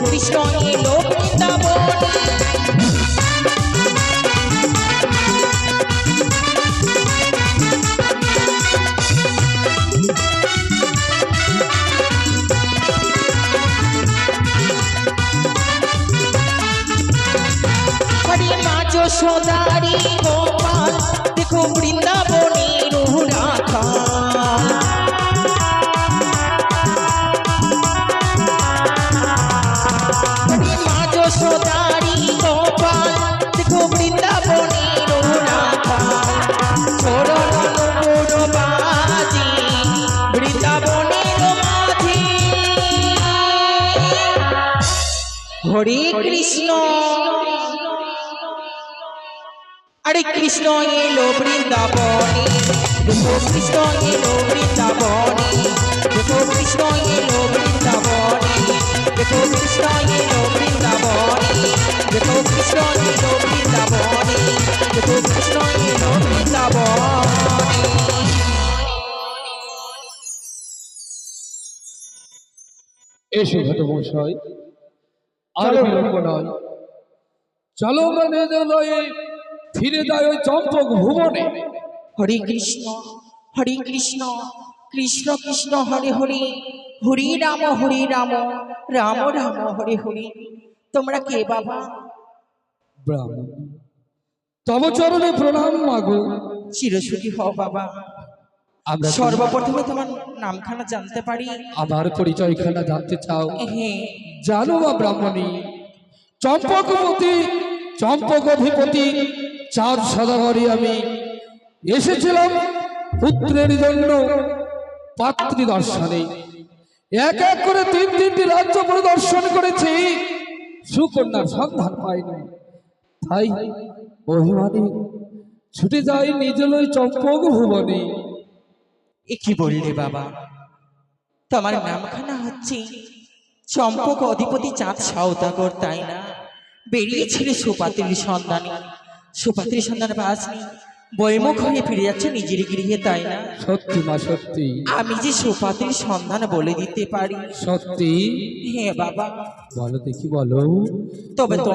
কৃষ্ণ এলো বৃন্দাবনে। যশোদারি গোপাল দেখো হরে কৃষ্ণ। আরে কৃষ্ণ এলো বৃন্দাবনে দেখো কৃষ্ণ এলো বৃন্দাবনে দেখো কৃষ্ণ এলো বৃন্দাবনে দেখো কৃষ্ণ এলো বৃন্দাবনে দেখো কৃষ্ণ এলো বৃন্দাবনে দেখো কৃষ্ণ এলো বৃন্দাবনে। এসো ঘট মশাই আর বিলম্ব নয় চলো নিজ লয়ে ফিরে যাই ওই চম্পক ভুবনে। হরে কৃষ্ণ হরে কৃষ্ণ কৃষ্ণ কৃষ্ণ হরে হরে হরে রাম হরে রাম রাম রাম হরে হরে। তোমরা কে বাবা? ব্রাহ্মণ। তব চরণে প্রণাম মাগো। চিরসুখী হও বাবা। আমরা সর্বপ্রথমে তোমার নামখানা জানতে পারি। আমার পরিচয়খানা জানতে চাও। হ্যাঁ। জানো বা ব্রাহ্মণী চম্পকপতি চম্পক অধিপতি চার সদাগরি আমি এসেছিলাম পুত্রের জন্য পাত্রী দর্শনে। এক এক করে তিন তিনটি রাজ্য পরিদর্শন করেছি। সুকন্যার সন্ধান পাইনি। তাই অভিমানী ছুটে যাই নিজলই চম্পক ভুবনে। এ কি বললে বাবা? তোমার নামখানা হচ্ছে চম্পক অধিপতি চাঁদ সাউদাগর তাই না? বেরিয়েছিলে সুপাত্রীর সন্ধানে। সুপাত্রীর সন্ধানে পাসনি বইমুখ হয়ে ফিরে যাচ্ছে নিজের গৃহে তাই না? সত্যি মা সত্যি। আমি যে সুপাত্রীর সন্ধান বলে দিতে পারি। সত্যি? হ্যাঁ বাবা। বলো দেখি বলো। তবে তো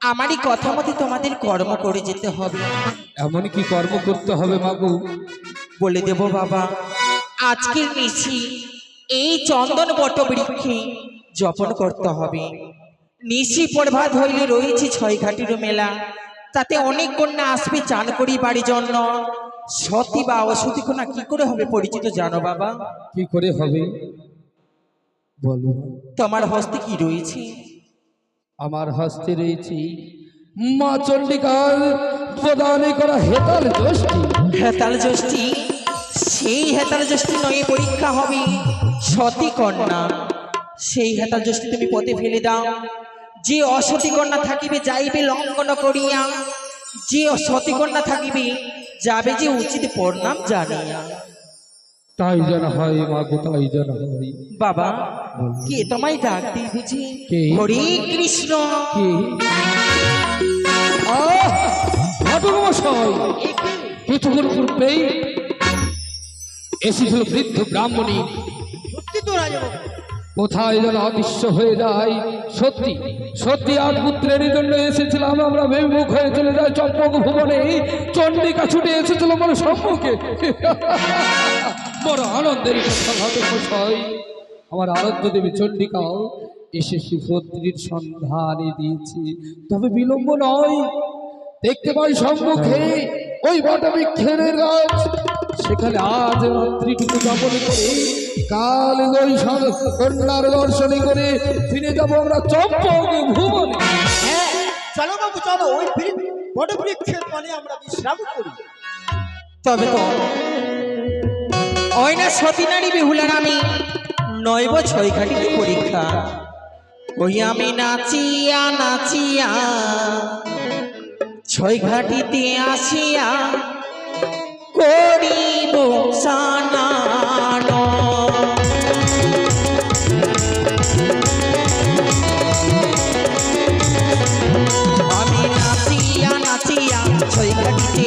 আমারই কথা মতে তোমাদের কর্ম করে যেতে হবে। এমন কি কর্ম করতে হবে মাগু বলে দেব বাবা। আজকের নিশি এই চন্দন বটবৃক্ষে জপন করতে হবে। নিশি প্রভাত হইলে রয়েছে ছয় ঘাটির মেলা। তাতে অনেক কন্যা আসবে চান করি বাড়ির জন্য। সতী বা অসতী কন্যা কি করে হবে পরিচিত জানো বাবা? কি করে হবে? বলো। তোমার হস্তে কি রয়েছে? আমার হস্তে রয়েছি মা চণ্ডিকার প্রদানে করা হেতাল যষ্টি হেতাল জ্যোষ্ঠী? সেই হেতাল জ্যোষ্ঠী নয় পরীক্ষা হবে। সতী কন্যা সেই হেতাল জ্যোষ্ঠী তুমি পথে ফেলে দাও। যে অসতী কন্যা থাকিবে যাইবে লঙ্ঘন করিয়া। যে সতী কন্যা থাকিবে যাবে যে উচিত প্রণাম জানিয়া। তাই যেন হয় মাগো তাই যেন হয়। বাবা কে তোমায় ডাক দিই বুঝি? হরে কৃষ্ণ। কি! ঘটক মশাই কিছুক্ষণ পূর্বেই এসেছিল বৃদ্ধ ব্রাহ্মণী। কোথায় যেন অদৃশ্য হয়ে যায়। সত্যি সত্যি আজ পুত্রের জন্য এসেছিলাম। আমরা বিমুখ হয়ে চলে যাই চম্পক ভুবনে। চণ্ডিকা ছুটে এসেছিল আমার সম্মুখে। বড় আনন্দের আমার আরাধ্য দেবী চণ্ডিকাও এসে সুভদ্রীর সন্ধানে দিয়েছি। তবে বিলম্ব নয়। দেখতে পাই সম্মুখে ওই বটবৃক্ষের গাছ। সেখানে আজ রাত্রিটুকু যাপন করে, কাল ওই কন্যার দর্শনে করে ফিরে যাব আমরা চম্পক ভুবনে। হ্যাঁ চলো বাবু, চলো, ওই বৃক্ষ বড় আমরা বিশ্রাম করি। তবে তো ওই না সতী নারী বেহুলার আমি নয়ব ছয় ঘাটিতে পরীক্ষা। ওই আমি নাচিয়া নাচিয়া ছয় ঘাটিতে আসিয়া করিব সানানো। আমি নাচিয়া নাচিয়া ছয় ঘাটিতে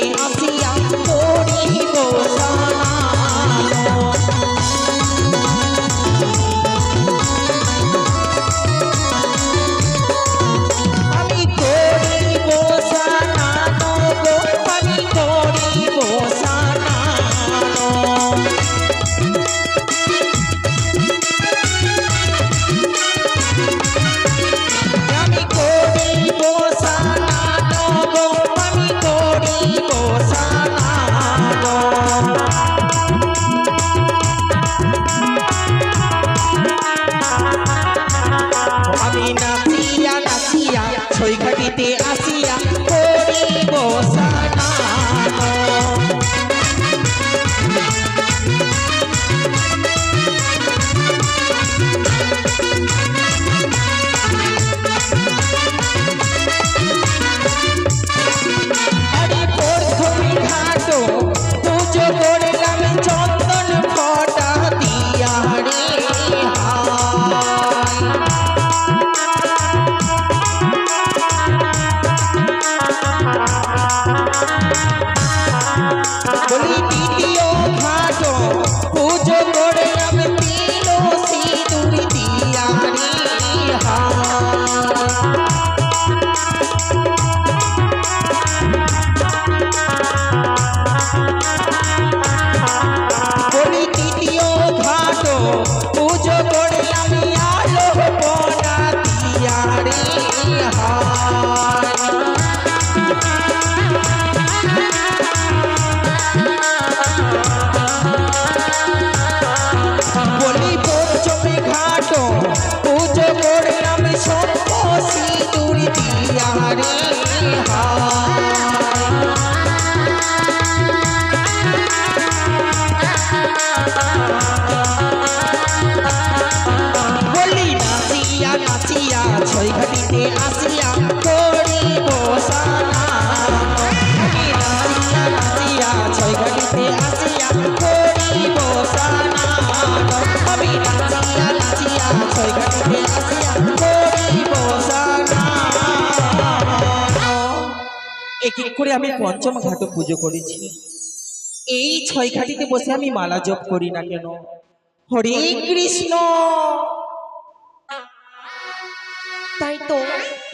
বলি করে আমি পঞ্চম ঘাট পুজো করেছি? এই ছয় ঘাটিতে বসে আমি মালা জপ করি না কেন? হরে কৃষ্ণ! তাই তো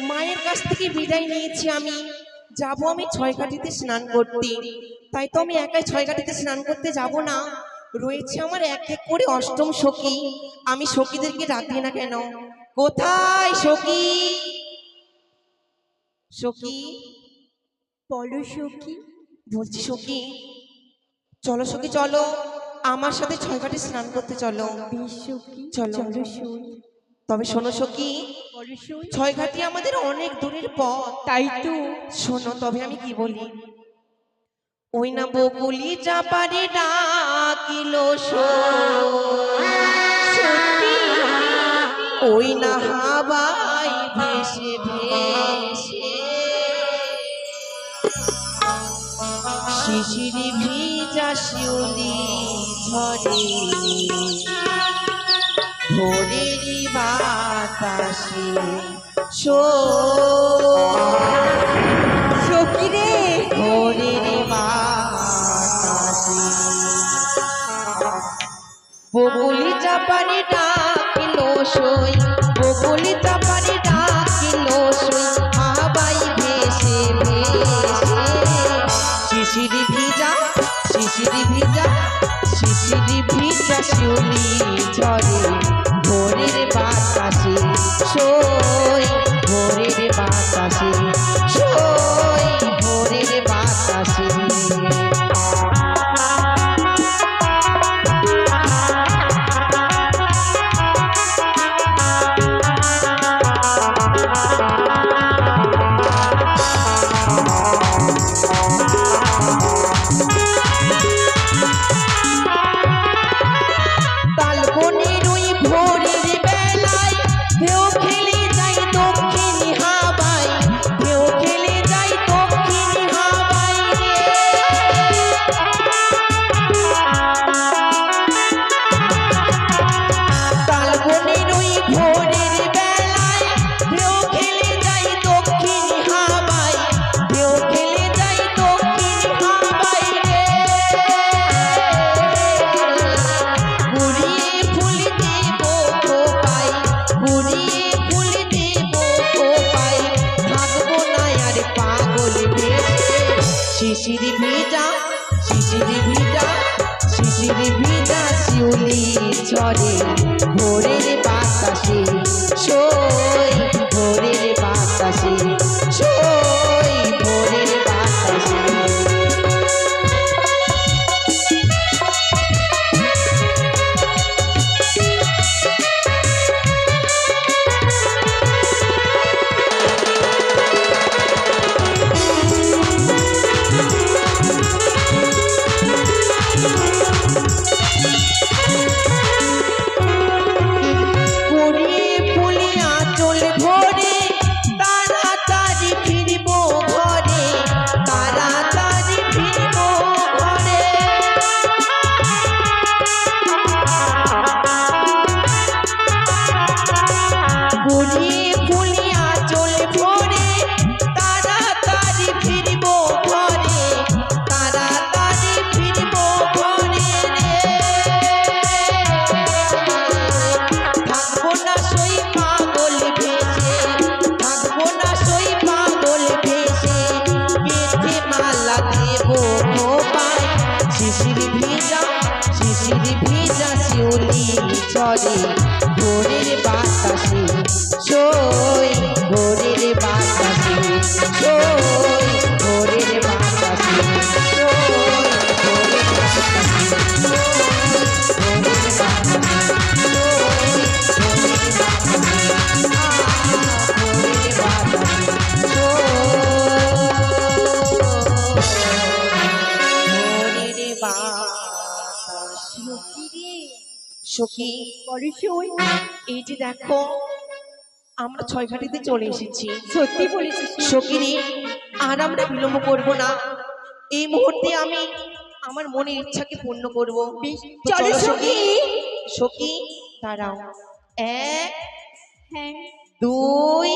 মায়ের কাছ থেকে বিদায় নিয়েছি আমি। যাব আমি ছয় ঘাটিতে স্নান করতে। তাই তো আমি একাই ছয় ঘাটিতে স্নান করতে যাব না। রয়েছে আমার এক এক করে অষ্টম সখী। আমি সখীদেরকে ডাকি না কেন? কোথায় সখী? সখী? বলো সখী। বলছি সখী চলো সখী চলো। আমার সাথে ছয় ঘাটে স্নান করতে চলো। চলো। তবে শোনো সখী ছয় ঘাটি আমাদের অনেক দূরের পথ। তাই তো। শোনো তবে আমি কি বলি? ওই না বকুলি চাপারে ডাকিল ওই না হাবাই ভেসে ভেসে। শিশিরি ভিজা শিউলি ঝরে। ভোরের বাতাসে সখী রে? ভোরের বাতাসে। বকুলি চাপারে ডাকিলো সই। বকুলি চাপারে শিশিরি ভিজা শিশিরি ভিজা শিউলি ঝরে বাতাসে ভোরের বাতাসে সই ভোরের বাতাসে সই ভোরের বাতাসে ভোরের ভোরের এই যে দেখো আমরা ছয় ঘাটিতে চলে এসেছি। সত্যি বলেছিস সখীরে আর আমরা বিলম্ব করব না। এই মুহূর্তে আমি আমার মনের ইচ্ছাকে পূর্ণ করব। চলো সখী সখী দাঁড়াও। এক হ্যাঁ। দুই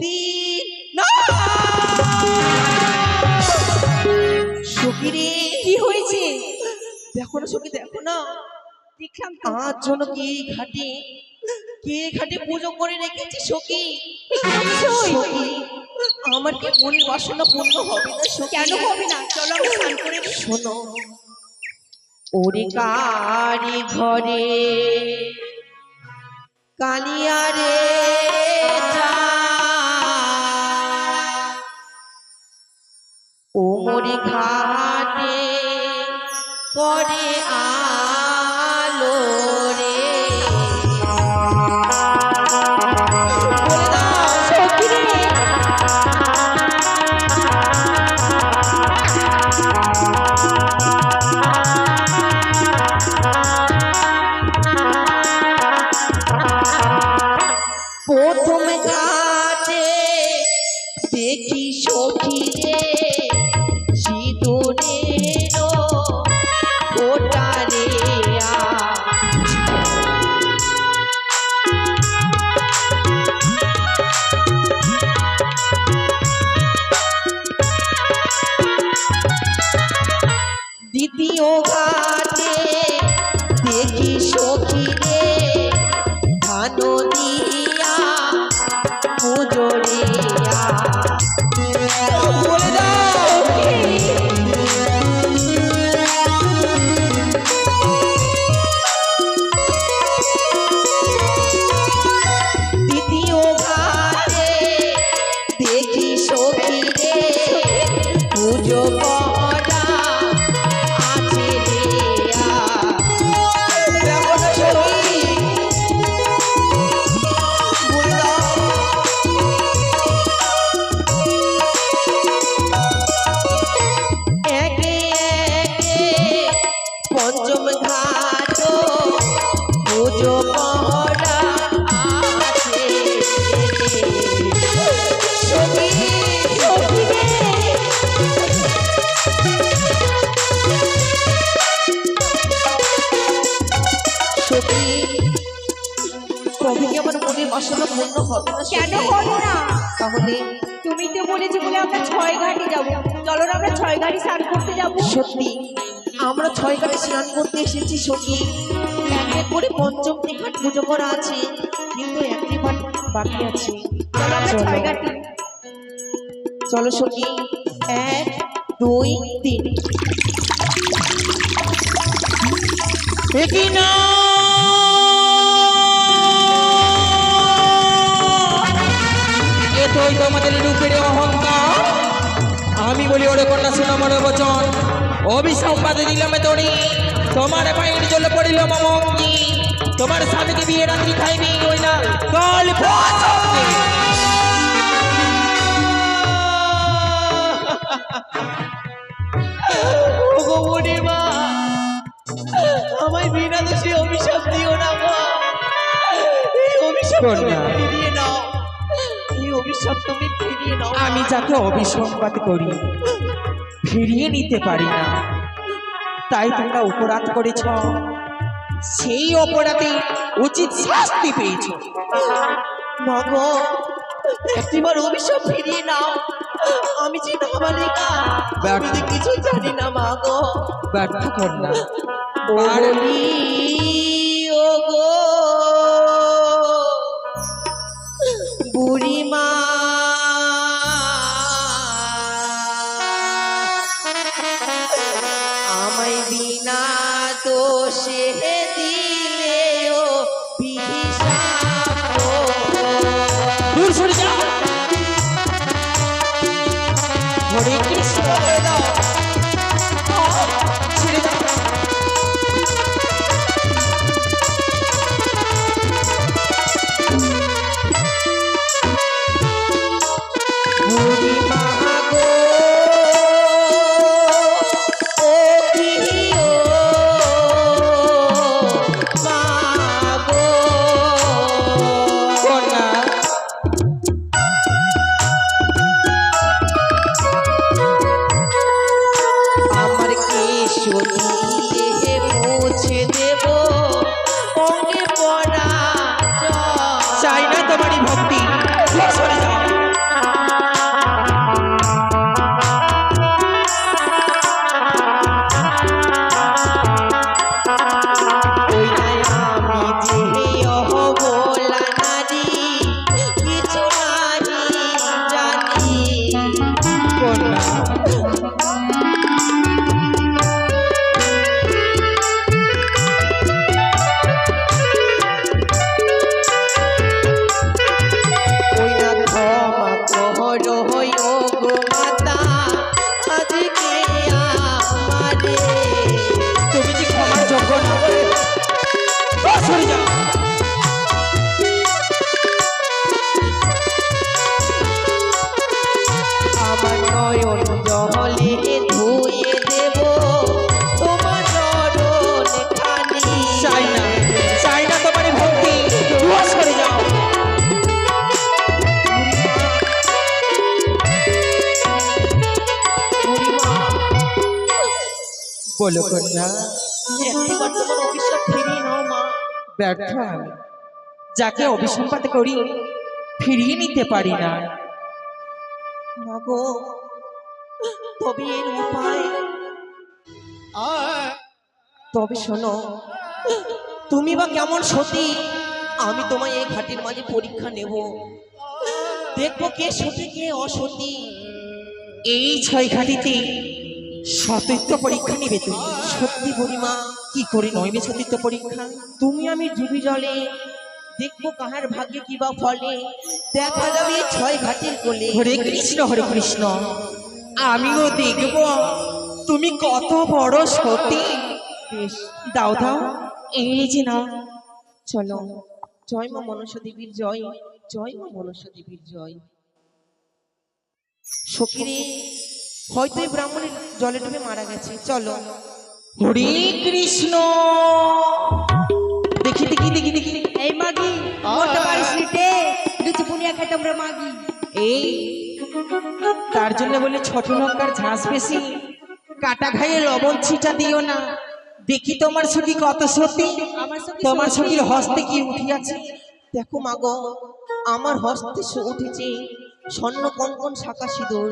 তিন না সখীরে কি হয়েছে? দেখো না সখী দেখো না। দেখলাম তো আমার জন্য কি ঘাটে? কে ঘাটে পুজো করে রেখেছে সখী? আমার কি মনের বাসনা পূর্ণ হবে না সখী? কেন হবে না? চলো আমরা স্নান করে শোনো ওরে কারি ঘরে কালিয়ারে ও মোরে ঘাটে করে আলো সত্যি আমরা ছয় ঘাটে স্নান করতে এসেছি সখী এক এক করে পঞ্চম ঘাট পুজো করা আছে কিন্তু একটি ঘাট বাকি আছে। চলো। সখী। এক দুই তিন। না? তোমাদের রূপের অহংকার। আমি বলি ওরে কন্যা শুনো মনে বচন। অভিসম্বাদে দিলাম তোরি তোমার পায়ের জল পড়িল মমঙ্গি তোমার স্বামীকে বিয়ে রাত্রি খাইবি ওই না গল্প মা আমায় বিনা দোষে অভিশাপ দিও না গো এই অভিশাপ ফিরিয়ে নাও। অভিশাপ তুমি ফিরিয়ে নাও আমি যাকে অবিসম্বাদ করি ফিরিয়ে নিতে পারি না। তাই তোমরা অপরাধ করেছ। সেই অপরাধে উচিত শাস্তি পেয়েছ। মাগো একটিবার অভিশাপ ফিরিয়ে নাও। আমি যে নাবালিকা আমি যে কিছু জানি না মাগো। ব্যর্থ কন্যা। বলি কন্যা। একটিবার তোমার অভিশাপ ফিরিয়ে নাও মা। ব্যর্থ আমি যাকে অভিসম্পাত করি ফিরিয়ে নিতে পারি না। মাগো তবে এর উপায়। আয় তবে শোনো তুমি বা কেমন সতী? আমি তোমায় এই ঘাটির মাঝে পরীক্ষা নেব। দেখব কে সতী কে অসতী। এই ছয় ঘাটিতে সতীত্ব পরীক্ষা নিবে তুমি। সত্যি বুড়িমা কি করে নইবে সতীত্ব পরীক্ষা? তুমি আমি ডুবি জলে দেখব কাহার ভাগ্যে কি বা ফলে। দেখা যাবে ছয় ঘাটির কোলে। হরে কৃষ্ণ হরে কৃষ্ণ। আমিও দেখব তুমি কত বড় সতী। বেশ দাও দাও। এই যে না চলো জয় মা মনসা দেবীর জয়। জয় মা মনসা দেবীর জয়। সখীরে হয়তো এই ব্রাহ্মণের জলে ডুবে মারা গেছে। চলো। হরে কৃষ্ণ। দেখি দেখি দেখি দেখি। এই মাগি মরতে পারিস নি তে লুচি পুনিয়া খাই তোমরা মাগি। এই তার জন্য বলে ছোট লঙ্কার ঝাঁস বেশি। কাটা খাইয়ে লবণ ছিটা দিও না। দেখি তোমার সখী কত সত্যি তোমার। সখীর হস্তে কি উঠিয়াছে? দেখো মাগো আমার হস্তে উঠেছে। স্বর্ণ কঙ্কন শাখা সিঁদুর।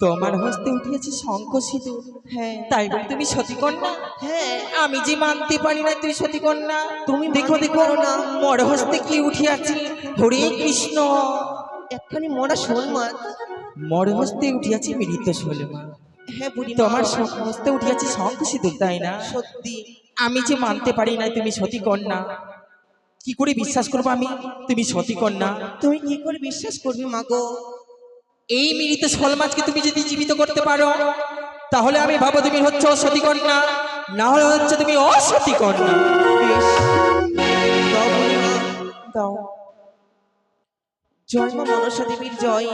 তোমার হস্তে উঠিয়েছে শঙ্খ সিঁদুর। হ্যাঁ তাই বলে তুমি সতী কন্যা? হ্যাঁ। আমি যে মানতে পারি না তুই সতী কন্যা? তুমি দেখো দেখো না। মর হস্তে কি উঠিয়াছি? হরে কৃষ্ণ। একখানি মরা শোল মাছ মর হস্তে উঠিয়াছে মৃত শোল মাছ হ্যাঁ বুড়ি তোমার হস্তে উঠিয়াছে শঙ্খ সিঁদুর তাই না? সত্যি। আমি যে মানতে পারি না তুমি সতী কন্যা। কি করে বিশ্বাস করব আমি? তুমি সতী কন্যা। তুমি কি করে বিশ্বাস করবে মাগো এই মৃত শোল মাছকে তুমি যদি জীবিত করতে পারো? তাহলে আমি ভাবো তুমি হচ্ছে সতী কন্যা। না হলে হচ্ছে তুমি অসতী কন্যা। দাও জয় মা মনসা দেবীর জয়।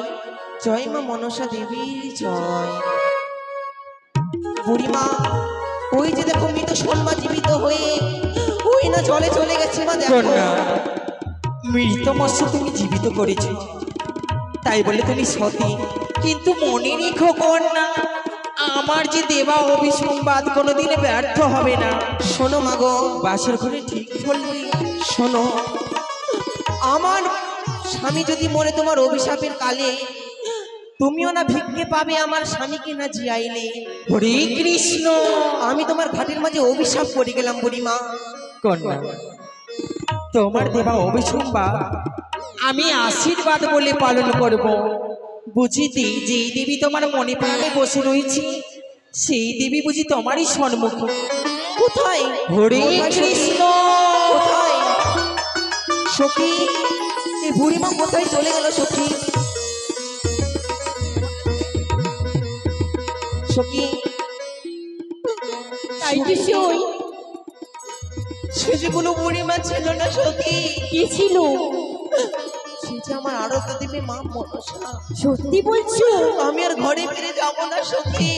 জয় মা মনসা দেবীর জয়। বুড়িমা ওই যে দেখো মৃত শোলমা জীবিত হয়ে ওই না জলে চলে গেছে মা দেখো। মৃত মৎস্য তুমি জীবিত করেছ। তাই বলে তুমি সতী। কিন্তু মনে রেখো কন্যা, আমার যে দেবা অভিসংবাদ কোনোদিনে ব্যর্থ হবে না। শোনো মাগো বাসর ঘরে ঠিক বলবি শোনো, আমার স্বামী যদি মরে তোমার অভিশাপের কালে, তুমিও না ভিক্ষে পাবে আমার স্বামীকে না জিয়াইলে। হরে কৃষ্ণ, আমি তোমার ঘাটের মাঝে অভিশাপ করে গেলাম বুড়িমা। কন্যা, তোমার দেবা অভিসংবাদ আমি আশীর্বাদ বলে পালন করব। বুঝিতে যেই দেবী তোমার মনে প্রাণে বসে রয়েছে। সেই দেবী বুঝি তোমারই সম্মুখ কোথায়? হরে কৃষ্ণ। কোথায়? সখী? এই বুড়িমা কোথায় চলে গেল সখী? সখী? তাই কি সই? সে যে কোনো বুড়িমা ছিল না সখী? কি ছিল? আমার দেবী মা মনসা সত্যি বলছো? আমি আর ঘরে ফিরে যাব না সখী।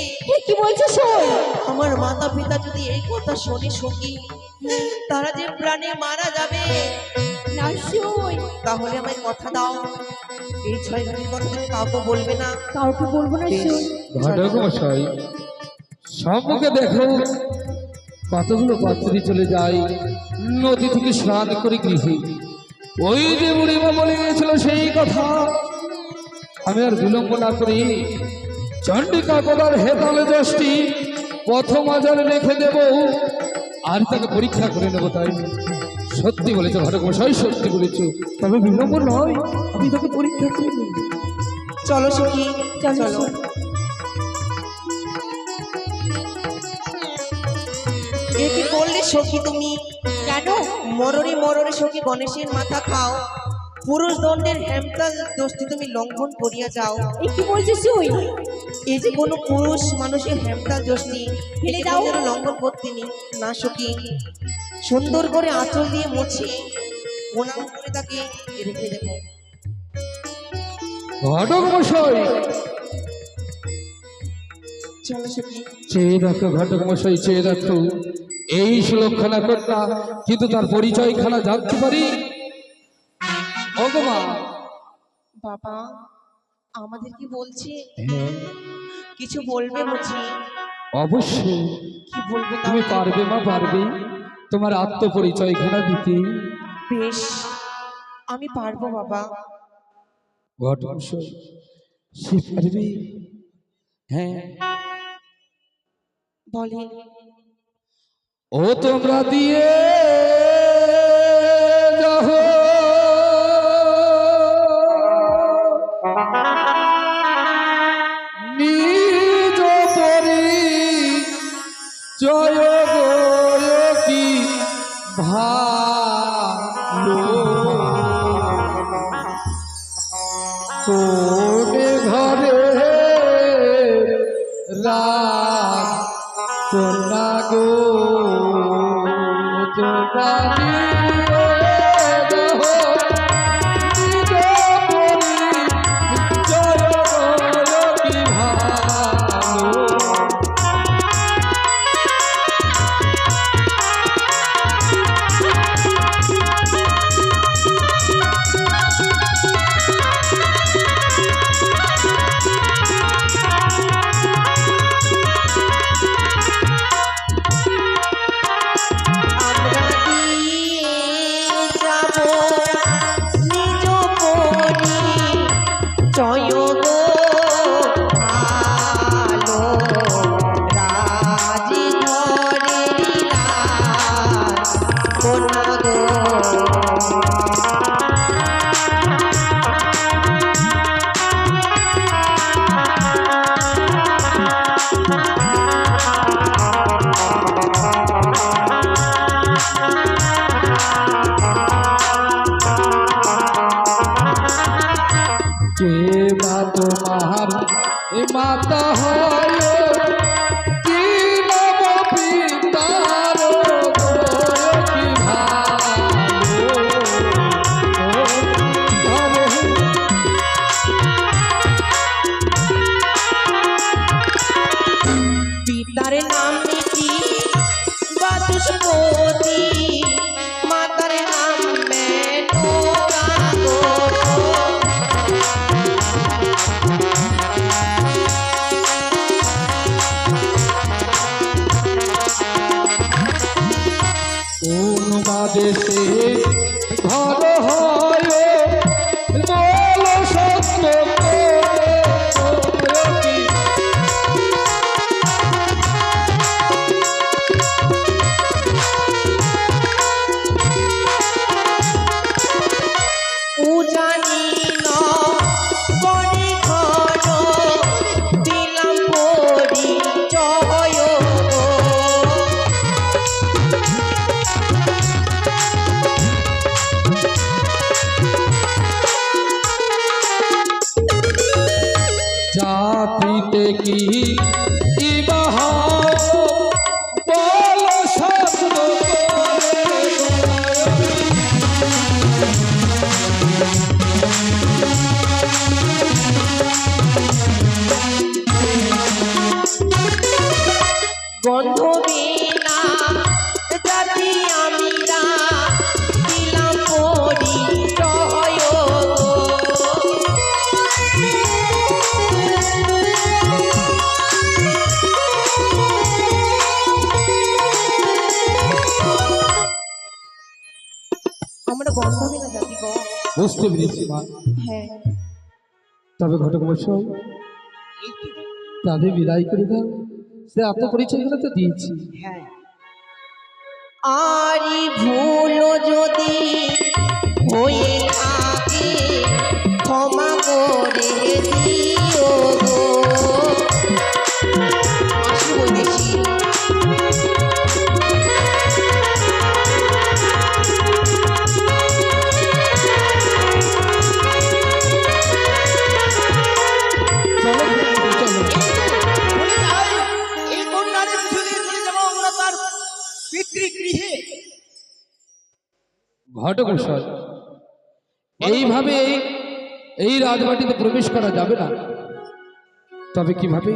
কি বলছো সই আমার মাতা পিতা যদি এই কথা শোনে সখী তারা যে প্রাণে মারা যাবে। না সই। তাহলে আমায় কথা দাও। এই ছয় ঘাটের কথা তুমি কাউকে বলবে না। কাউকে বলব না ঘটক মশাই সম্মুখে দেখো কতগুলো পাত্রী চলে যায়। নদী থেকে স্নান করে গৃহে। ওই যে বুড়িমা বলে গিয়েছিল সেই কথা। আমি আর বিলম্ব না করি। চণ্ডিকা কদার হেতালে দশটি প্রথম আজারে রেখে দেব। আর তাকে পরীক্ষা করে নেব তাই। সত্যি বলেছ ঘটক মশাই সত্যি বলেছ। তবে বিলম্ব নয় আমি তাকে পরীক্ষা করে নেব। চলো সখী চলো, চলো। সখী। এ সখী তুমি? কেন? মররে মররে সখী গণেশের মাথা খাও। পুরুষ দণ্ডের হেমতাল দোষটি তুমি লঙ্ঘন করিয়া যাও। এ কি বলছো সই এই যে কোনো পুরুষ মানুষের হেমতাল দোষটি ফেলে দাও। লঙ্ঘন করতেনি না সখী সুন্দর করে আঁচল দিয়ে মুছে প্রণাম করে তাকে রেখে দেবো। ঘটক মশাই চেয়ে দেখো ঘটক মশাই চেয়ে দেখো এই সুলক্ষণা কন্যা কিন্তু তার পরিচয়খানা জানতে পারি? অগমা। বাবা আমাদের কি বলছে? কিছু বলবে বুঝি? অবশ্যই। কি বলবে তুমি পারবে মা পারবে। তোমার আত্মপরিচয়খানা দিতে। বেশ আমি পারব বাবা। ঘটক মশাই সে পারবে? হ্যাঁ। বলে ও তোমরা দিয়ে বুঝতে পেরেছি মা। হ্যাঁ। তবে ঘটক তাদের বিদায় করে দাও। সে আত্মপরিচয়গুলো তো দিয়েছি। হ্যাঁ। আরি ভুল যদি হয়ে থাকে ক্ষমা করে ঘটক মশাই এইভাবে এই রাজবাটিতে প্রবেশ করা যাবে না। তবে কীভাবে?